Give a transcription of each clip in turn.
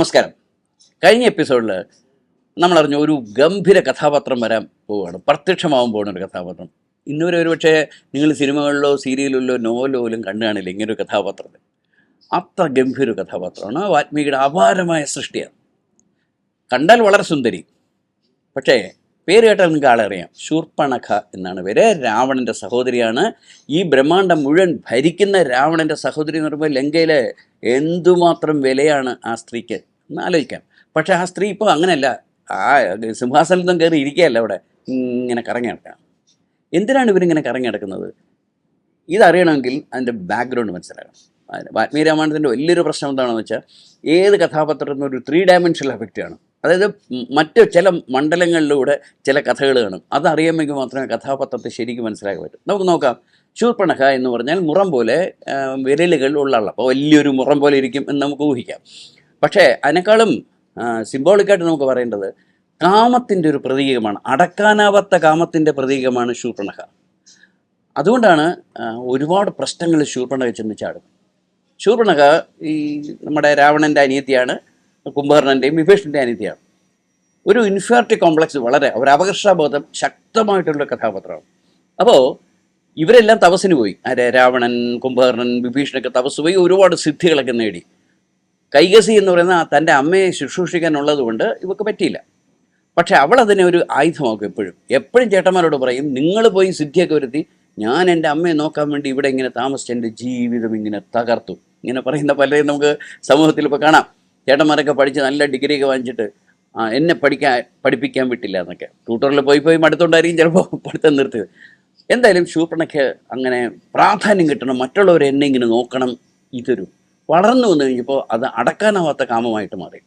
നമസ്കാരം. കഴിഞ്ഞ എപ്പിസോഡിൽ നമ്മൾ അറിഞ്ഞ ഒരു ഗംഭീര കഥാപാത്രം വരാൻ പോവുകയാണ്. പ്രത്യക്ഷമാവാൻ പോകുന്ന ഒരു കഥാപാത്രം. ഇന്നുവരെ ഒരു പക്ഷേ നിങ്ങൾ സിനിമകളിലോ സീരിയലിലോ നോവലോ പോലും കണ്ടു കാണില്ല ഇങ്ങനൊരു കഥാപാത്രത്തെ. അത്ര ഗംഭീര കഥാപാത്രമാണ്. വാൽമീകിയുടെ അപാരമായ സൃഷ്ടിയാണ്. കണ്ടാൽ വളരെ സുന്ദരി. പക്ഷേ പേര് കേട്ടാൽ നിങ്ങൾക്ക് ആളെ അറിയാം. ശൂർപ്പണഖ എന്നാണ് പേര്. രാവണന്റെ സഹോദരിയാണ്. ഈ ബ്രഹ്മാണ്ടം മുഴുവൻ ഭരിക്കുന്ന രാവണന്റെ സഹോദരി എന്ന് പറയുമ്പോൾ ലങ്കയിലെ എന്തുമാത്രം വിലയാണ് ആ സ്ത്രീക്ക് എന്ന് ആലോചിക്കാം. പക്ഷേ ആ സ്ത്രീ ഇപ്പോൾ അങ്ങനെയല്ല. ആ സിംഹാസനത്തും കയറി ഇരിക്കുകയല്ല അവിടെ. ഇങ്ങനെ കറങ്ങി നടക്കാം എന്തിനാണ് ഇവരിങ്ങനെ കറങ്ങി നടക്കുന്നത് ഇതറിയണമെങ്കിൽ അതിന്റെ ബാക്ക്ഗ്രൗണ്ട് മനസ്സിലാക്കണം. വാൽമീകി രാമായണത്തിന്റെ വലിയൊരു പ്രശ്നം എന്താണെന്ന് വെച്ചാൽ ഏത് കഥാപാത്രത്തിനും ഒരു ത്രീ എഫക്റ്റ് ആണ്. അതായത് മറ്റു ചില മണ്ഡലങ്ങളിലൂടെ ചില കഥകൾ കാണും. അതറിയാമെങ്കിൽ മാത്രമേ കഥാപാത്രത്തെ ശരിക്കും മനസ്സിലാക്കാൻ പറ്റൂ. നമുക്ക് നോക്കാം. ശൂർപ്പണഖ എന്ന് പറഞ്ഞാൽ മുറം പോലെ വിരലുകൾ ഉള്ള ആളാണ്. അപ്പോൾ വലിയൊരു മുറം പോലെ ഇരിക്കും എന്ന് നമുക്ക് ഊഹിക്കാം. പക്ഷേ അതിനേക്കാളും സിംബോളിക്കായിട്ട് നമുക്ക് പറയേണ്ടത് കാമത്തിന്റെ ഒരു പ്രതീകമാണ്. അടക്കാനാവാത്ത കാമത്തിന്റെ പ്രതീകമാണ് ശൂർപ്പണഖ അതുകൊണ്ടാണ് ഒരുപാട് പ്രശ്നങ്ങൾ ശൂർപ്പണഖ ചിന്തിച്ചാടും ചാടും ശൂർപ്പണഖ ഈ നമ്മുടെ രാവണന്റെ അനിയത്തിയാണ് കുംഭകർണന്റെയും വിഭീഷണന്റെ അനിയത്തിയാണ്. ഒരു ഇൻഫിയോറിറ്റി കോംപ്ലക്സ് വളരെ ഒരു അപകർഷബോധം ശക്തമായിട്ടുള്ള കഥാപാത്രമാണ്. അപ്പോൾ ഇവരെല്ലാം തപസ്സിന് പോയി. ആരെ രാവണൻ കുംഭകർണൻ വിഭീഷണൊക്കെ തപസ് പോയി ഒരുപാട് സിദ്ധികളൊക്കെ നേടി. കൈകസി എന്ന് പറയുന്ന തന്റെ അമ്മയെ ശുശ്രൂഷിക്കാനുള്ളത് കൊണ്ട് ഇവക്ക് പറ്റിയില്ല. പക്ഷെ അവൾ അതിനെ ഒരു ആയുധമാക്കും എപ്പോഴും. എപ്പോഴും ചേട്ടന്മാരോട് പറയും നിങ്ങൾ പോയി സിദ്ധിയൊക്കെ വരുത്തി ഞാൻ എന്റെ അമ്മയെ നോക്കാൻ വേണ്ടി ഇവിടെ ഇങ്ങനെ താമസിച്ച് എന്റെ ജീവിതം ഇങ്ങനെ തകർത്തു. ഇങ്ങനെ പറയുന്ന പലരെയും നമുക്ക് സമൂഹത്തിൽ ഇപ്പോൾ കാണാം. ചേട്ടന്മാരൊക്കെ പഠിച്ച് നല്ല ഡിഗ്രിയൊക്കെ വാങ്ങിച്ചിട്ട് എന്നെ പഠിക്കാൻ പഠിപ്പിക്കാൻ വിട്ടില്ല എന്നൊക്കെ. ട്യൂട്ടറിൽ പോയി പോയി മടുത്തോണ്ടായിരിക്കും ചിലപ്പോൾ പഠിത്തം നിർത്തിയത്. എന്തായാലും ശൂർപ്പണയ്ക്ക് അങ്ങനെ പ്രാധാന്യം കിട്ടണം. മറ്റുള്ളവർ എന്നെ ഇങ്ങനെ നോക്കണം. ഇതൊരു വളർന്നു വന്നു കഴിഞ്ഞപ്പോൾ അത് അടക്കാനാവാത്ത കാമമായിട്ട് മാറി.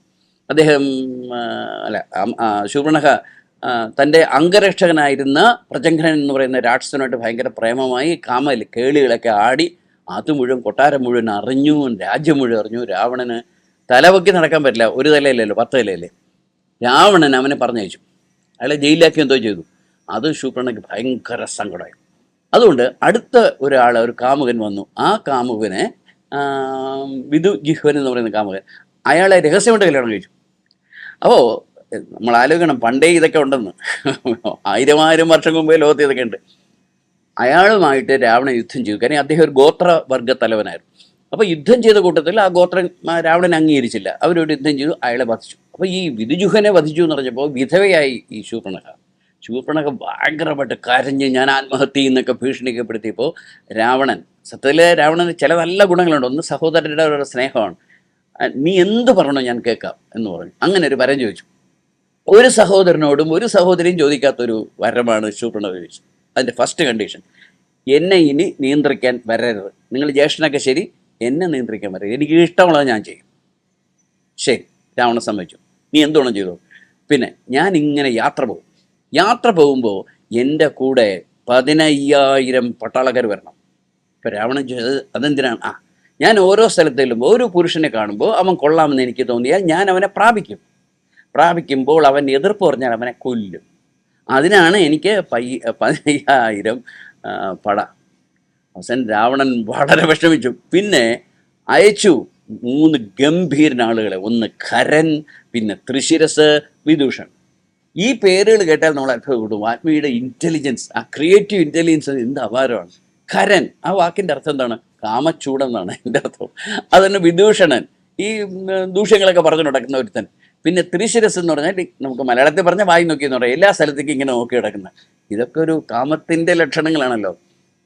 അദ്ദേഹം അല്ല ആ, തന്റെ അംഗരക്ഷകനായിരുന്ന പ്രജംഘനൻ എന്ന് പറയുന്ന രാക്ഷസനുമായിട്ട് ഭയങ്കര പ്രേമമായി കാമ കേളികളൊക്കെ ആടി അത് മുഴുവൻ കൊട്ടാരം മുഴുവൻ അറിഞ്ഞു രാജ്യം മുഴുവൻ അറിഞ്ഞു. രാവണന് തലവൊക്കി നടക്കാൻ പറ്റില്ല. ഒരു തലയില്ലല്ലോ പത്ത് തലയല്ലേ രാവണൻ അവനെ പറഞ്ഞയച്ചു. അയാളെ ജയിലിലാക്കി എന്തോ ചെയ്തു. അത് ശൂർപ്പണയ്ക്ക് ഭയങ്കര സങ്കടമായി. അതുകൊണ്ട് അടുത്ത ഒരാൾ ഒരു കാമുകൻ വന്നു. ആ കാമുകനെ വിധു ജിഹ്വൻ എന്ന് പറയുന്ന കാമുകൻ. അയാളെ രഹസ്യമായിട്ട് കല്യാണം കഴിച്ചു. അപ്പോൾ നമ്മൾ ആലോചിക്കണം പണ്ടേ ഇതൊക്കെ ഉണ്ടെന്ന്. ആയിരം ആയിരം വർഷം മുമ്പേ ലോകത്ത് ഇതൊക്കെ ഉണ്ട്. അയാളുമായിട്ട് രാവണ യുദ്ധം ചെയ്തു. കാരണം അദ്ദേഹം ഒരു ഗോത്രവർഗ തലവനായിരുന്നു അപ്പോൾ യുദ്ധം ചെയ്ത കൂട്ടത്തിൽ ആ ഗോത്രൻ രാവണൻ അംഗീകരിച്ചില്ല. അവരോട് യുദ്ധം ചെയ്തു അയാളെ വധിച്ചു. അപ്പോൾ ഈ വിധുജുഹനെ വധിച്ചു എന്ന് പറഞ്ഞപ്പോൾ വിധവയായി ഈ ശൂർപ്പണഖ ശൂർപ്പണഖ ഭയങ്കരമായിട്ട് കരഞ്ഞ് ഞാൻ ആത്മഹത്യ എന്നൊക്കെ ഭീഷണിക്കപ്പെടുത്തിയപ്പോൾ രാവണൻ സത്യത്തിൽ രാവണന് ചില നല്ല ഗുണങ്ങളുണ്ട്. ഒന്ന് സഹോദരരുടെ ഒരു സ്നേഹമാണ്. നീ എന്ത് പറഞ്ഞോ ഞാൻ കേൾക്കാം എന്ന് പറഞ്ഞു. അങ്ങനെ ഒരു വരം ചോദിച്ചു. ഒരു സഹോദരനോടും ഒരു സഹോദരിയും ചോദിക്കാത്തൊരു വരമാണ് ശൂർപ്പണ ചോദിച്ചു അതിന്റെ ഫസ്റ്റ് കണ്ടീഷൻ എന്നെ ഇനി നിയന്ത്രിക്കാൻ വരരുത്. നിങ്ങൾ ജ്യേഷ്ഠനൊക്കെ ശരി എന്നെ നിയന്ത്രിക്കാൻ വരരുത്. എനിക്ക് ഇഷ്ടമുള്ളത് ഞാൻ ചെയ്യും. ശരി രാവണ സമ്മതിച്ചു. നീ എന്തുവേണം ചെയ്തു? പിന്നെ ഞാൻ ഇങ്ങനെ യാത്ര പോകും. യാത്ര പോകുമ്പോൾ എന്റെ കൂടെ പതിനയ്യായിരം പട്ടാളക്കാർ വരണം. ഇപ്പം രാവണൻ ചോദിച്ചത് അതെന്തിനാണ്? ആ ഞാൻ ഓരോ സ്ഥലത്തിലും ഒരു പുരുഷനെ കാണുമ്പോൾ അവൻ കൊള്ളാമെന്ന് എനിക്ക് തോന്നിയാൽ ഞാൻ അവനെ പ്രാപിക്കും. പ്രാപിക്കുമ്പോൾ അവൻ എതിർപ്പ് പറഞ്ഞാൽ അവനെ കൊല്ലും. അതിനാണ് എനിക്ക് പയ്യ പതിനയ്യായിരം പട. അവസാനം രാവണൻ വളരെ വിഷമിച്ചു. പിന്നെ അയച്ചു മൂന്ന് ഗംഭീരനാളുകളെ ഒന്ന് കരൻ പിന്നെ ത്രിശിരസ് വിദൂഷൺ. ഈ പേരുകൾ കേട്ടാൽ നമ്മൾ അത്ഭുതപ്പെടും ആത്മീയുടെ ഇന്റലിജൻസ് ആ ക്രിയേറ്റീവ് ഇന്റലിജൻസ് എന്ത് അപാരമാണ്. കരൻ ആ വാക്കിന്റെ അർത്ഥം എന്താണ്? കാമച്ചൂടെന്നാണ് എന്റെ അർത്ഥം. അതന്നെ വിദൂഷണൻ. ഈ ദൂഷ്യങ്ങളൊക്കെ പറഞ്ഞു നടക്കുന്ന ഒരുത്തൻ. പിന്നെ ത്രിശിരസ് എന്ന് പറഞ്ഞാൽ നമുക്ക് മലയാളത്തിൽ പറഞ്ഞാൽ വായി നോക്കി എന്ന് പറയാം. എല്ലാ സ്ഥലത്തേക്കും ഇങ്ങനെ നോക്കി കിടക്കുന്ന ഇതൊക്കെ ഒരു കാമത്തിന്റെ ലക്ഷണങ്ങളാണല്ലോ.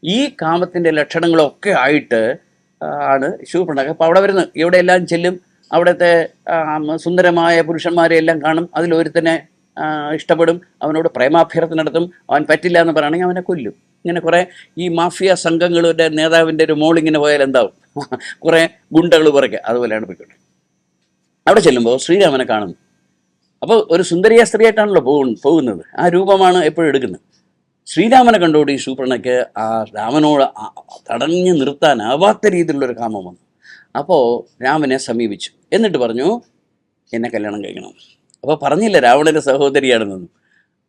ഈ കാമത്തിന്റെ ലക്ഷണങ്ങളൊക്കെ ആയിട്ട് ആണ് ശൂർപ്പണഖ അപ്പോൾ അവിടെ വരുന്നത് എവിടെയെല്ലാം ചെല്ലും? അവിടുത്തെ സുന്ദരമായ പുരുഷന്മാരെ എല്ലാം കാണും. അതിലൊരുത്തനെ ഇഷ്ടപ്പെടും അവനോട് പ്രേമാഭ്യർത്ഥന നടത്തും അവൻ പറ്റില്ല എന്ന് പറയുകയാണെങ്കിൽ അവനെ കൊല്ലും. ഇങ്ങനെ കുറേ ഈ മാഫിയ സംഘങ്ങളുടെ നേതാവിന്റെ ഒരു മോളിങ്ങനെ പോയാൽ എന്താവും? കുറേ ഗുണ്ടകൾ കുറയ്ക്കുക അതുപോലെയാണ് പോയിക്കോട്ടെ. അവിടെ ചെല്ലുമ്പോൾ ശ്രീരാമനെ കാണുന്നു. അപ്പോൾ ഒരു സുന്ദരിയ സ്ത്രീയായിട്ടാണല്ലോ പോകുന്നത് പോകുന്നത്. ആ രൂപമാണ് എപ്പോഴും എടുക്കുന്നത്. ശ്രീരാമനെ കണ്ടോടി സൂപ്രണയ്ക്ക് ആ രാമനോട് തടഞ്ഞു നിർത്താനാവാത്ത രീതിയിലുള്ളൊരു കാമം വന്നു. അപ്പോൾ രാമനെ സമീപിച്ചു. എന്നിട്ട് പറഞ്ഞു എന്നെ കല്യാണം കഴിക്കണം. അപ്പോൾ പറഞ്ഞില്ല രാവണന്റെ സഹോദരിയാണെന്നൊന്നും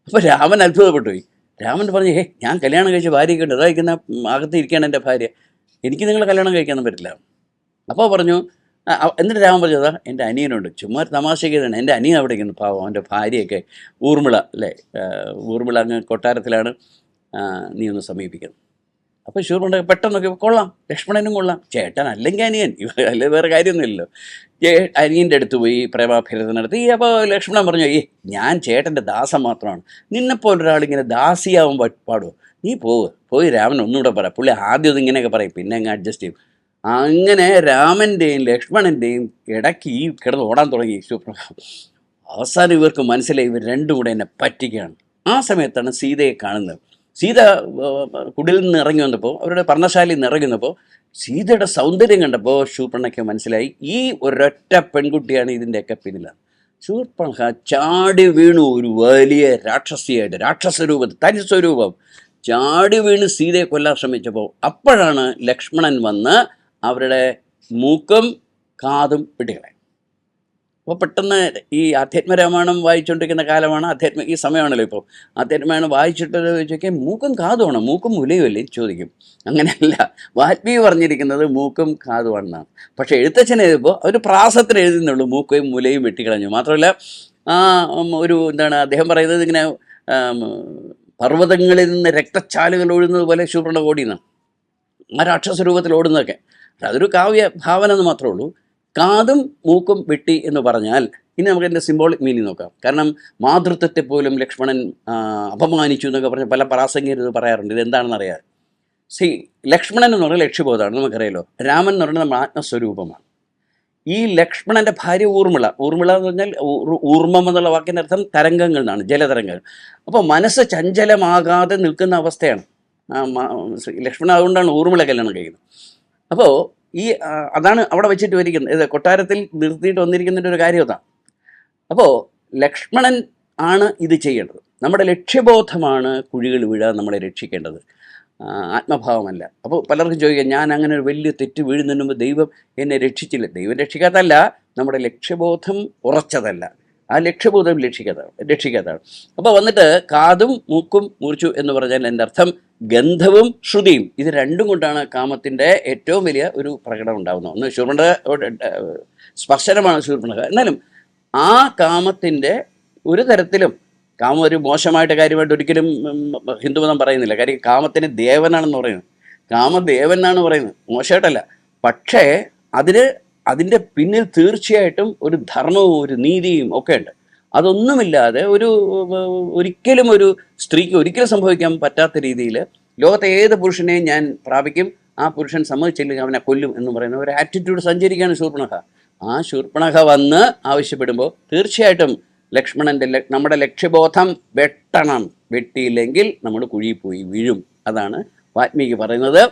അപ്പോൾ രാമൻ അത്ഭുതപ്പെട്ടു പോയി രാമൻ പറഞ്ഞു ഹേ ഞാൻ കല്യാണം കഴിച്ച ഭാര്യയൊക്കെ ഉണ്ട്. അതായിരിക്കുന്ന അകത്ത് ഇരിക്കുകയാണ് എന്റെ ഭാര്യ. എനിക്ക് നിങ്ങളെ കല്യാണം കഴിക്കാൻ പറ്റില്ല. അപ്പോൾ പറഞ്ഞു എന്നിട്ട് രാമൻ പറഞ്ഞതാ എന്റെ അനിയനുണ്ട്. ചുമ്മാ ഒരു തമാശയ്ക്കാണ് എന്റെ അനിയൻ അവിടെ ഇരിക്കുന്നു. പാവം അവന്റെ ഭാര്യയൊക്കെ ഊർമിള അല്ലേ? ഊർമിള അങ്ങ് കൊട്ടാരത്തിലാണ്. നീ ഒന്ന് സമീപിക്കുന്നത് അപ്പോൾ ശൂർമുണ്ട പെട്ടെന്നൊക്കെ കൊള്ളാം ലക്ഷ്മണനും കൊള്ളാം ചേട്ടൻ അല്ലെങ്കിൽ അനിയൻ. അല്ലെ വേറെ കാര്യമൊന്നുമില്ലല്ലോ. അനിയന്റെ അടുത്ത് പോയി പ്രേമാഭ്യർത്ഥന നടത്തി. അപ്പോൾ ലക്ഷ്മണൻ പറഞ്ഞു ഏ ഞാൻ ചേട്ടന്റെ ദാസൻ മാത്രമാണ്. നിന്നെപ്പോലൊരാളിങ്ങനെ ദാസിയാവും പാടുമോ നീ പോവ് പോയി രാമൻ ഒന്നുകൂടെ പറ. പുള്ളി ആദ്യം ഇതിങ്ങനെയൊക്കെ പറയും. പിന്നെ അങ്ങ് അഡ്ജസ്റ്റ് ചെയ്യും. അങ്ങനെ രാമന്റെയും ലക്ഷ്മണന്റെയും ഇടയ്ക്ക് ഈ കിടന്ന് ഓടാൻ തുടങ്ങി ശൂർപ്പണഖ അവസാനം ഇവർക്ക് മനസ്സിലായി ഇവർ രണ്ടും കൂടെ എന്നെ പറ്റിക്കുകയാണ്. ആ സമയത്താണ് സീതയെ കാണുന്നത്. സീത കുടിലിൽ നിന്ന് ഇറങ്ങി വന്നപ്പോൾ അവരുടെ പർണശാലയിൽ നിന്ന് ഇറങ്ങി വന്നപ്പോൾ സീതയുടെ സൗന്ദര്യം കണ്ടപ്പോൾ ശൂർപ്പണയ്ക്ക് മനസ്സിലായി ഈ ഒരൊറ്റ പെൺകുട്ടിയാണ് ഇതിന്റെയൊക്കെ പിന്നിലാണ് ശൂർപ്പണ ചാടി വീണു ഒരു വലിയ രാക്ഷസിയായിട്ട് രാക്ഷസ രൂപം തനി സ്വരൂപം. ചാടി വീണ് സീതയെ കൊല്ലാൻ ശ്രമിച്ചപ്പോൾ അപ്പോഴാണ് ലക്ഷ്മണൻ വന്ന് അവരുടെ മൂക്കും കാതും വെട്ടികളെ അപ്പോൾ പെട്ടെന്ന് ഈ അധ്യാത്മരാമായണം വായിച്ചുകൊണ്ടിരിക്കുന്ന കാലമാണ് അധ്യാത്മ ഈ സമയമാണല്ലോ ഇപ്പോൾ ആധ്യാത്മരാമായണം വായിച്ചിട്ട് ചോദിക്കാൻ മൂക്കും കാതുമാണ്? മൂക്കും മുലയുമല്ലേ? ചോദിക്കും. അങ്ങനെയല്ല. വാൽമീകി പറഞ്ഞിരിക്കുന്നത് മൂക്കും കാതുമാണെന്നാണ്. പക്ഷേ എഴുത്തച്ഛൻ എഴുതുമ്പോൾ അവർ പ്രാസത്തിൽ എഴുതുന്നുള്ളൂ മൂക്കയും മുലയും വെട്ടിക്കളഞ്ഞു. മാത്രമല്ല ഒരു എന്താണ് അദ്ദേഹം പറയുന്നത് ഇങ്ങനെ പർവതങ്ങളിൽ നിന്ന് രക്തച്ചാലുകൾ ഒഴുന്നത് പോലെ ശൂർണ ഓടിയെന്നാണ് ആ രാക്ഷസ രൂപത്തിൽ ഓടുന്നതൊക്കെ. അതൊരു കാവ്യ ഭാവന എന്ന് മാത്രമേ ഉള്ളൂ. കാതും മൂക്കും വെട്ടി എന്ന് പറഞ്ഞാൽ ഇനി നമുക്ക് എന്റെ സിംബോളിക് മീനിങ് നോക്കാം. കാരണം മാതൃത്വത്തെ പോലും ലക്ഷ്മണൻ അപമാനിച്ചു എന്നൊക്കെ പറഞ്ഞ് പല പ്രാസംഗികർ ഇത് പറയാറുണ്ട്. ഇത് എന്താണെന്ന് അറിയാം? സി ലക്ഷ്മണൻ എന്ന് പറഞ്ഞാൽ ലക്ഷ്യബോധമാണ്. നമുക്കറിയാലോ? രാമൻ എന്ന് പറയുന്നത് നമ്മുടെ ആത്മസ്വരൂപമാണ്. ഈ ലക്ഷ്മണന്റെ ഭാര്യ ഊർമിള. ഊർമിള എന്ന് പറഞ്ഞാൽ ഊർ- ഊർമ്മം എന്നുള്ള വാക്കിന്റെ അർത്ഥം തരംഗങ്ങൾ എന്നാണ് ജലതരംഗങ്ങൾ. അപ്പോൾ മനസ്സ് ചഞ്ചലമാകാതെ നിൽക്കുന്ന അവസ്ഥയാണ്. ലക്ഷ്മണൻ അതുകൊണ്ടാണ് ഊർമിള കല്യാണം കഴിക്കുന്നത്. അപ്പോൾ ഈ അതാണ് അവിടെ വെച്ചിട്ട് വരിക്കുന്നത്. ഇത് കൊട്ടാരത്തിൽ നിർത്തിയിട്ട് വന്നിരിക്കുന്നതിന്റെ ഒരു കാര്യം അതാണ്. അപ്പോൾ ലക്ഷ്മണൻ ആണ് ഇത് ചെയ്യേണ്ടത്. നമ്മുടെ ലക്ഷ്യബോധമാണ് കുഴികൾ വീഴാൻ നമ്മളെ രക്ഷിക്കേണ്ടത്. ആത്മഭാവമല്ല. അപ്പോൾ പലർക്കും ചോദിക്കാം ഞാൻ അങ്ങനെ ഒരു വലിയ തെറ്റ് വീഴുന്നതിന് മുമ്പ് ദൈവം എന്നെ രക്ഷിച്ചില്ല. ദൈവം രക്ഷിക്കാത്തല്ല നമ്മുടെ ലക്ഷ്യബോധം ഉറച്ചതല്ല. ആ ലക്ഷ്യബോധം ലക്ഷിക്കാത്ത രക്ഷിക്കാത്തതാണ്. അപ്പോൾ വന്നിട്ട് കാതും മൂക്കും മുറിച്ചു എന്ന് പറഞ്ഞാൽ എന്റെ അർത്ഥം ഗന്ധവും ശ്രുതിയും ഇത് രണ്ടും കൊണ്ടാണ് കാമത്തിന്റെ ഏറ്റവും വലിയ ഒരു പ്രകടനം ഉണ്ടാകുന്നത് ഒന്ന് ശൂർപ്പണ സ്പർശനമാണ് ശൂർപ്പണക എന്നാലും ആ കാമത്തിന്റെ ഒരു തരത്തിലും കാമം ഒരു മോശമായിട്ട് കാര്യമായിട്ട് ഒരിക്കലും ഹിന്ദുമതം പറയുന്നില്ല. കാര്യം കാമത്തിന് ദേവനാണെന്ന് പറയുന്നത് കാമദേവൻ എന്നാണ് പറയുന്നത്. മോശമായിട്ടല്ല. പക്ഷേ അതിന് അതിന്റെ പിന്നിൽ തീർച്ചയായിട്ടും ഒരു ധർമ്മവും ഒരു നീതിയും ഒക്കെ ഉണ്ട്. അതൊന്നുമില്ലാതെ ഒരു ഒരിക്കലും ഒരു സ്ത്രീക്ക് ഒരിക്കലും സംഭവിക്കാൻ പറ്റാത്ത രീതിയിൽ ലോകത്തെ ഏത് പുരുഷനെയും ഞാൻ പ്രാപിക്കും ആ പുരുഷൻ സമ്മതിച്ചില്ലെങ്കിൽ അവനെ കൊല്ലും എന്ന് പറയുന്ന ഒരു ആറ്റിറ്റ്യൂഡ് സഞ്ചരിക്കുകയാണ് ശൂർപ്പണഖ ആ ശൂർപ്പണഖ വന്ന് ആവശ്യപ്പെടുമ്പോൾ തീർച്ചയായിട്ടും ലക്ഷ്മണന്റെ നമ്മുടെ ലക്ഷ്യബോധം വെട്ടണം. വെട്ടിയില്ലെങ്കിൽ നമ്മൾ കുഴിയിൽ പോയി വീഴും. അതാണ് വാത്മീകി പറയുന്നത്.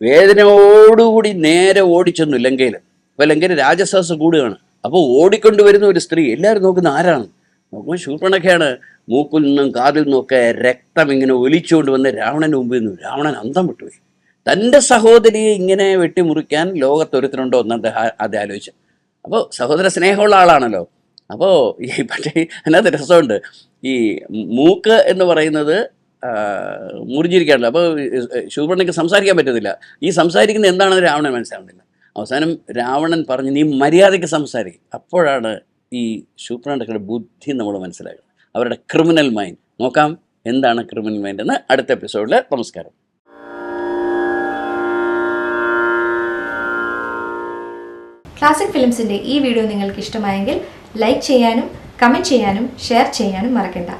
വേദനയോടുകൂടി നേരെ ഓടിച്ചെന്നു ലങ്കയിൽ അപ്പോൾ ലങ്കയിൽ രാജസഹസ് കൂടുകയാണ്. അപ്പോൾ ഓടിക്കൊണ്ടുവരുന്ന ഒരു സ്ത്രീ എല്ലാവരും നോക്കുന്ന ആരാണ്? നോക്കുമ്പോൾ ശൂർപ്പണഖയാണ് മൂക്കിൽ നിന്നും കാതിൽ നിന്നൊക്കെ രക്തം ഇങ്ങനെ ഒലിച്ചുകൊണ്ട് വന്ന് രാവണന് മുമ്പിൽ നിന്നു. രാവണൻ അന്തം വിട്ടുപോയി. തന്റെ സഹോദരിയെ ഇങ്ങനെ വെട്ടിമുറിക്കാൻ ലോകത്തൊരുത്തരുണ്ടോ എന്ന് അത് ആലോചിച്ചു. അപ്പോൾ സഹോദര സ്നേഹമുള്ള ആളാണല്ലോ. അപ്പോൾ ഈ പക്ഷേ അതിനകത്ത് രസമുണ്ട്. ഈ മൂക്ക് എന്ന് പറയുന്നത് മുറിഞ്ഞിരിക്കാണല്ലോ അപ്പോൾ ശൂർപ്പണയ്ക്ക് സംസാരിക്കാൻ പറ്റുന്നില്ല ഈ സംസാരിക്കുന്നത് എന്താണെന്ന് രാവണൻ മനസ്സിലാവുന്നില്ല. അവസാനം രാവണൻ പറഞ്ഞു നീ മര്യാദയ്ക്ക് സംസാരിക്കും. അപ്പോഴാണ് ഈ ശൂർപ്പണയുടെ ബുദ്ധി നമ്മൾ മനസ്സിലാക്കുന്നത് അവരുടെ ക്രിമിനൽ മൈൻഡ് നോക്കാം എന്താണ് ക്രിമിനൽ മൈൻഡ് എന്ന് അടുത്ത എപ്പിസോഡിൽ നമസ്കാരം. ക്ലാസിക് ഫിലിംസിന്റെ ഈ വീഡിയോ നിങ്ങൾക്ക് ഇഷ്ടമായെങ്കിൽ ലൈക്ക് ചെയ്യാനും കമന്റ് ചെയ്യാനും ഷെയർ ചെയ്യാനും മറക്കണ്ട.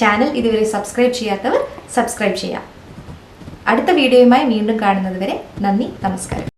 ചാനൽ ഇതുവരെ സബ്സ്ക്രൈബ് ചെയ്യാത്തവർ സബ്സ്ക്രൈബ് ചെയ്യാം. അടുത്ത വീഡിയോയുമായി വീണ്ടും കാണുന്നതുവരെ നന്ദി നമസ്കാരം.